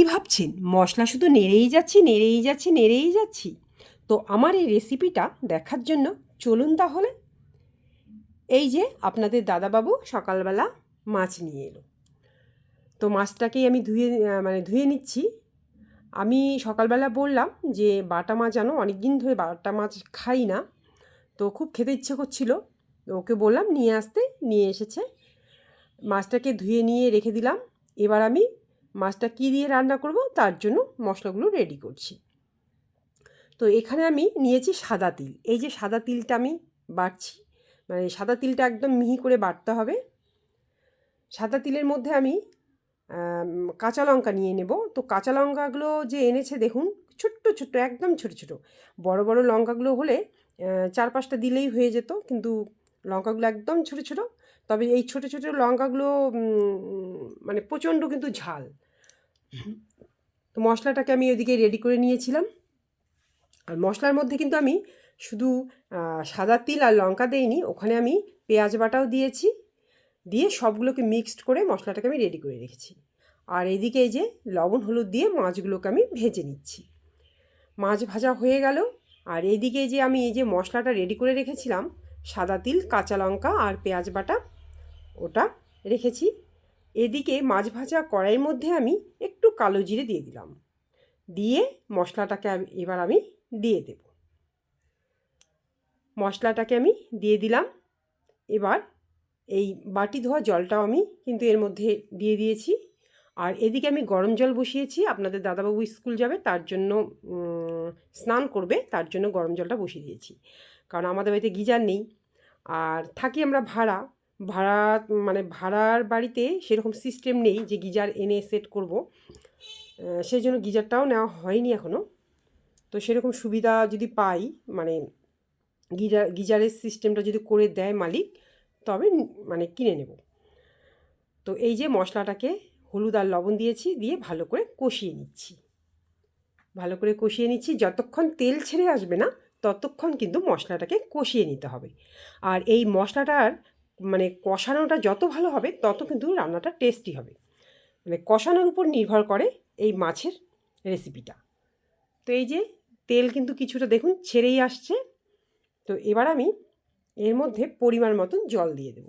কী ভাবছেন, মশলা শুধু নেড়েই যাচ্ছি নেড়েই যাচ্ছি নেড়েই যাচ্ছি। তো আমার এই রেসিপিটা দেখার জন্য চলুন তাহলে। এই যে আপনাদের দাদাবাবু সকালবেলা মাছ নিয়ে এলো। তো মাছটাকেই আমি ধুয়ে মানে ধুয়ে নিচ্ছি। আমি সকালবেলা বললাম যে, বাটা মাছ জানো অনেক দিন ধরে বাটা মাছ খাই না। তো খুব খেতে ইচ্ছে করছিল। ওকে বললাম, নিয়ে আসতে, নিয়ে এসেছে। মাছটাকে ধুয়ে নিয়ে রেখে দিলাম। এবার আমি মাছটা কী দিয়ে রান্না করব, তার জন্য মশলাগুলো রেডি করছি। তো এখানে আমি নিয়েছি সাদা তিল। এই যে সাদা তিলটা আমি বাটছি মানে সাদা তিলটা একদম মিহি করে বাটতে হবে। সাদা তিলের মধ্যে আমি কাঁচা লঙ্কা নিয়ে নেব। তো কাঁচা লঙ্কাগুলো যে এনেছে, দেখুন, ছোট্ট ছোট্ট, একদম ছোট ছোট। বড় বড় লঙ্কাগুলো হলে চার পাঁচটা দিলেই হয়ে যেত, কিন্তু লঙ্কাগুলো একদম ছোট ছোট। তবে এই ছোট ছোট লঙ্কাগুলো মানে প্রচণ্ড কিন্তু ঝাল। তো মশলাটাকে আমি ওইদিকে রেডি করে নিয়েছিলাম। আর মশলার মধ্যে কিন্তু আমি শুধু সাদা তিল আর লঙ্কা দেইনি, ওখানে আমি পেঁয়াজ বাটাও দিয়েছি। দিয়ে সবগুলোকে মিক্সড করে মশলাটাকে আমি রেডি করে রেখেছি। আর এদিকে এই যে লবণ, হলুদ দিয়ে মাছগুলোকে আমি ভেজে নিচ্ছি। মাছ ভাজা হয়ে গেল। আর এদিকে যে আমি এই যে মশলাটা রেডি করে রেখেছিলাম, সাদা তিল, কাঁচা লঙ্কা আর পেঁয়াজ বাটা ওটা রেখেছি। এদিকে মাছ ভাজা কড়াইয়ের মধ্যে আমি একটু কালো জিরে দিয়ে দিলাম। দিয়ে মশলাটাকে এবার আমি দিয়ে দেব। মশলাটাকে আমি দিয়ে দিলাম। এবার এই বাটি ধোয়া জলটাও আমি কিন্তু এর মধ্যে দিয়ে দিয়েছি। আর এদিকে আমি গরম জল বসিয়েছি। আপনাদের দাদাবাবু স্কুল যাবে, তার জন্য স্নান করবে, তার জন্য গরম জলটা বসিয়ে দিয়েছি। কারণ আমাদের বাড়িতে গিজার নেই। আর থাকি আমরা ভাড়া। ভাড়া মানে ভাড়ার বাড়িতে সেরকম সিস্টেম নেই যে গিজার এনে সেট করব। সেই জন্য গিজারটাও নেওয়া হয়নি এখনও তো সেরকম সুবিধা যদি পাই মানে গিজার গিজারের সিস্টেমটা যদি করে দেয় মালিক, তবে মানে কিনে নেব। তো এই যে মশলাটাকে হলুদ আর লবণ দিয়েছি, দিয়ে ভালো করে কষিয়ে নিচ্ছি। ভালো করে কষিয়ে নিচ্ছি, যতক্ষণ তেল ছেড়ে আসবে না, ততক্ষণ কিন্তু মশলাটাকে কষিয়ে নিতে হবে। আর এই মশলাটার মানে কষানোটা যত ভালো হবে, তত কিন্তু রান্নাটা টেস্টি হবে। মানে কষানোর উপর নির্ভর করে এই মাছের রেসিপিটা তো এই যে তেল কিন্তু কিছুটা দেখুন ছেড়েই আসছে। তো এবার আমি এর মধ্যে পরিমাণ মতন জল দিয়ে দেব।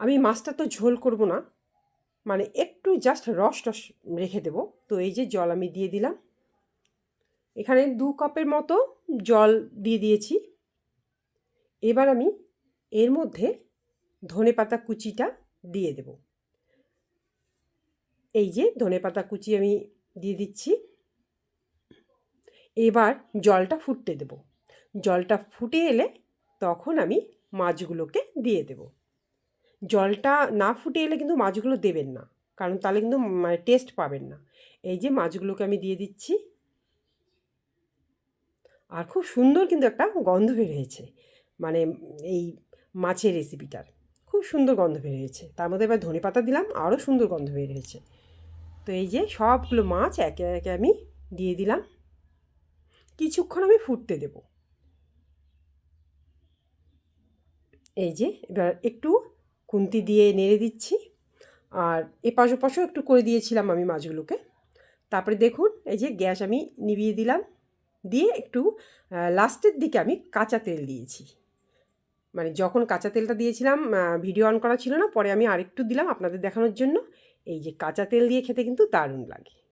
আমি মাছটা তো ঝোল করব না মানে একটু জাস্ট রস টস রেখে দেব। তো এই যে জল আমি দিয়ে দিলাম। এখানে দু কাপের মতো জল দিয়ে দিয়েছি। এবার আমি এর মধ্যে ধনে পাতা কুচিটা দিয়ে দেব। এই যে ধনে পাতা কুচি আমি দিয়ে দিচ্ছি। এবার জলটা ফুটতে দেব। জলটা ফুটে এলে তখন আমি মাছগুলোকে দিয়ে দেব। জলটা না ফুটে এলে কিন্তু মাছগুলো দেবেন না, কারণ তাহলে কিন্তু মানে টেস্ট পাবেন না। এই যে মাছগুলোকে আমি দিয়ে দিচ্ছি। আর খুব সুন্দর কিন্তু একটা গন্ধ বের হয়েছে। মানে এই মাছের রেসিপিটার খুব সুন্দর গন্ধ বের হয়েছে তার মধ্যে এবার ধনে পাতা দিলাম, আরও সুন্দর গন্ধ বের হয়েছে তো এই যে সবগুলো মাছ একে একে আমি দিয়ে দিলাম। কিছুক্ষণ আমি ফুটতে দেব। এই যে এবার একটু খুন্তি দিয়ে নেড়ে দিচ্ছি। আর এপাশ ওপাশও একটু করে দিয়েছিলাম আমি মাছগুলোকে। তারপরে দেখুন, এই যে গ্যাস আমি নিভিয়ে দিলাম। দিয়ে একটু লাস্টের দিকে আমি কাঁচা তেল দিয়েছি। মানে যখন কাঁচা তেলটা দিয়েছিলাম ভিডিও অন করা ছিল না, পরে আমি আরেকটু দিলাম আপনাদের দেখানোর জন্য। এই যে কাঁচা তেল দিয়ে খেতে কিন্তু দারুণ লাগে।